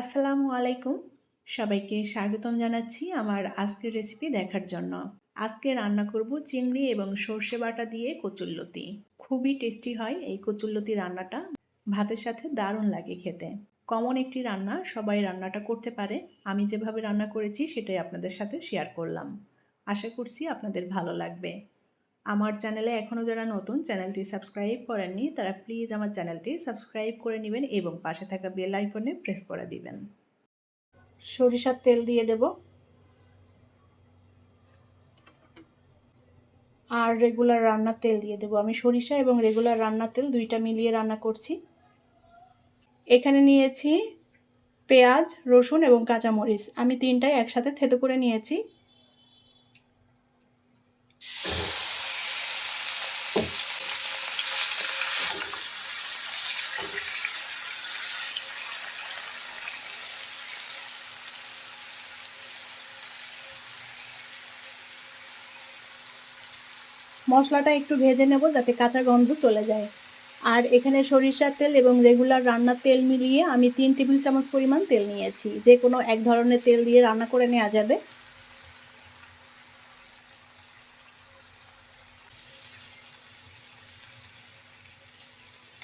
আসসালামু আলাইকুম। সবাইকে স্বাগতম জানাচ্ছি আমার আজকের রেসিপি দেখার জন্য। আজকে রান্না করব চিংড়ি এবং সর্ষে বাটা দিয়ে কচুল্লতি খুবই টেস্টি হয় এই কচুল্লতি রান্নাটা। ভাতের সাথে দারুণ লাগে খেতে। কমন একটি রান্না, সবাই রান্নাটা করতে পারে। আমি যেভাবে রান্না করেছি সেটাই আপনাদের সাথে শেয়ার করলাম। আশা করছি আপনাদের ভালো লাগবে। আমার চ্যানেলে এখনও যারা নতুন, চ্যানেলটি সাবস্ক্রাইব করেননি, তারা প্লিজ আমার চ্যানেলটি সাবস্ক্রাইব করে নেবেন এবং পাশে থাকা বেল আইকনে প্রেস করে দিবেন। সরিষার তেল দিয়ে দেব। আর রেগুলার রান্নার তেল দিয়ে দেবো। আমি সরিষা এবং রেগুলার রান্নার তেল দুইটা মিলিয়ে রান্না করছি। এখানে নিয়েছি পেঁয়াজ, রসুন এবং কাঁচামরিচ। আমি তিনটাই একসাথে থেতো করে নিয়েছি। মশলাটা একটু ভেজে নেব যাতে কাঁচা গন্ধ চলে যায়। আর এখানে সরিষার তেল এবং রেগুলার রান্নার তেল মিলিয়ে আমি তিন টেবিল চামচ পরিমাণ তেল নিয়েছি। যে কোনো এক ধরনের তেল দিয়ে রান্না করে নেওয়া যাবে।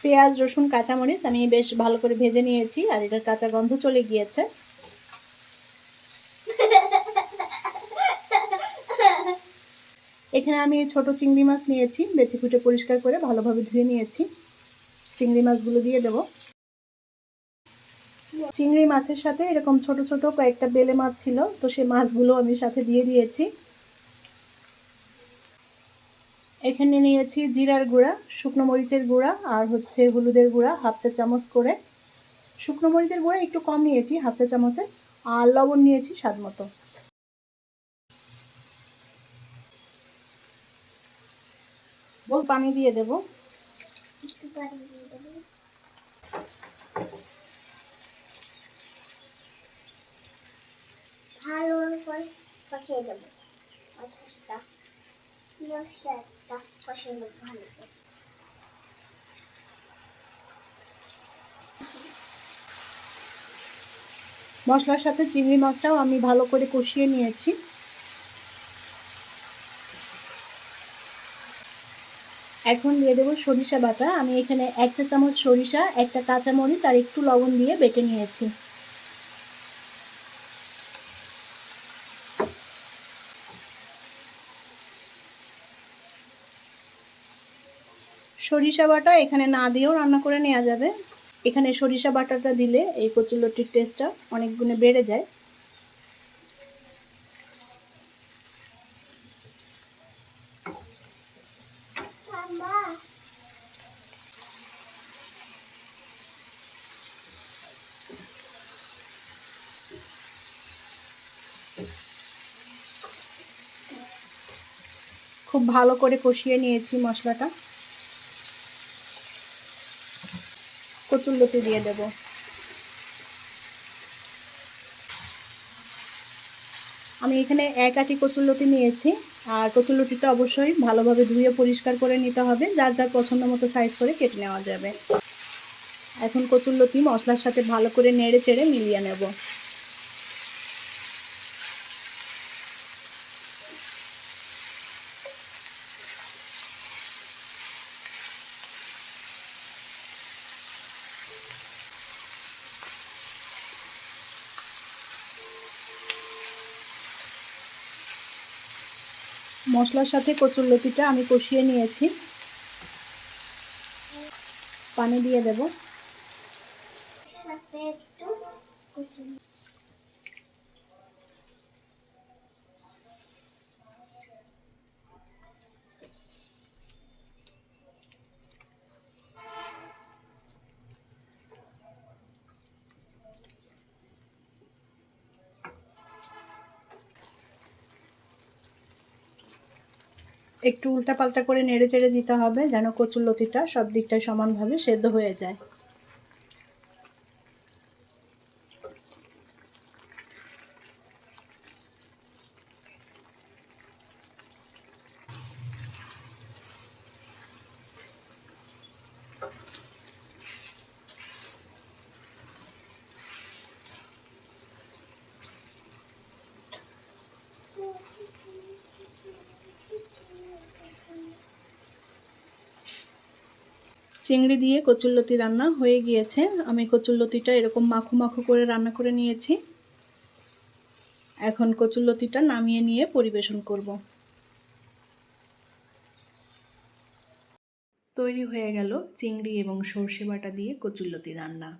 পেঁয়াজ, রসুন, কাঁচামরিচ আমি বেশ ভালো করে ভেজে নিয়েছি আর এটার কাঁচা গন্ধ চলে গিয়েছে। এখানে আমি ছোট চিংড়ি মাছ নিয়েছি, বেছে ফুটে পরিষ্কার করে ভালোভাবে ধুয়ে নিয়েছি। চিংড়ি মাছগুলো দিয়ে দেব। চিংড়ি মাছের সাথে এরকম ছোট ছোট কয়েকটা বেলে মাছ ছিল, তো সেই মাছগুলো আমি সাথে দিয়ে দিয়েছি। এখানে নিয়েছি জিরার গুঁড়া, শুকনো মরিচের গুঁড়া আর হচ্ছে হলুদের গুঁড়া হাফ চা চামচ করে। শুকনো মরিচের গুঁড়া একটু কম নিয়েছি, হাফ চা চামচের, আর লবণ নিয়েছি স্বাদ মতো। পানি দিয়ে দেব। ভালো করে কষিয়ে দেবো। মশলাটা মশলাটা কষিয়ে দেবো ভালো করে। মশলার সাথে চিংড়ি মাছটাও আমি ভালো করে কষিয়ে নিয়েছি। এখন দিয়ে দেবো সরিষা বাটা। আমি এখানে এক চা চামচ সরিষা, একটা কাঁচামরিচ আর একটু লবণ দিয়ে বেটে নিয়েছি। সরিষা বাটা এখানে না দিয়েও রান্না করে নেওয়া যাবে। এখানে সরিষা বাটাটা দিলে এই কচুলটির টেস্টটা অনেক গুণে বেড়ে যায়। খুব ভালো করে কষিয়ে নিয়েছি মশলাটা। কচুরলতি দিয়ে দেব। আমি এখানে এক আটি কচুরলতি নিয়েছি, আর কচুরলতিটা অবশ্যই ভালোভাবে ধুয়ে পরিষ্কার করে নিতে হবে, যার যার পছন্দ মতো সাইজ করে কেটে নেওয়া যাবে। এখন কচুরলতি মশলার সাথে ভালো করে নেড়ে চেড়ে মিলিয়ে নেব। মশলার সাথে কচুর লতিটা আমি কষিয়ে নিয়েছি। পানি দিয়ে দেব। একটু একটু উল্টা পাল্টা করে নেড়ে চেড়ে দিতে হবে, যেন কচুর লতিটা সব দিকটায় সমানভাবে সেদ্ধ হয়ে যায়। চিংড়ি দিয়ে কচুরলতি রান্না হয়ে গিয়েছে। আমি কচুরলতিটা এরকম মাখো মাখো করে রান্না করে নিয়েছি। এখন কচুরলতিটা নামিয়ে নিয়ে পরিবেশন করব। তৈরি হয়ে গেল চিংড়ি এবং সর্ষে বাটা দিয়ে কচুরলতি রান্না।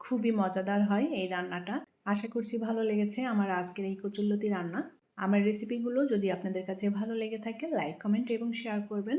খুবই মজাদার হয় এই রান্নাটা। আশা করছি ভালো লেগেছে আমার আজকের এই কচুরলতি রান্না। আমার রেসিপিগুলো যদি আপনাদের কাছে ভালো লেগে থাকে লাইক কমেন্ট এবং শেয়ার করবেন।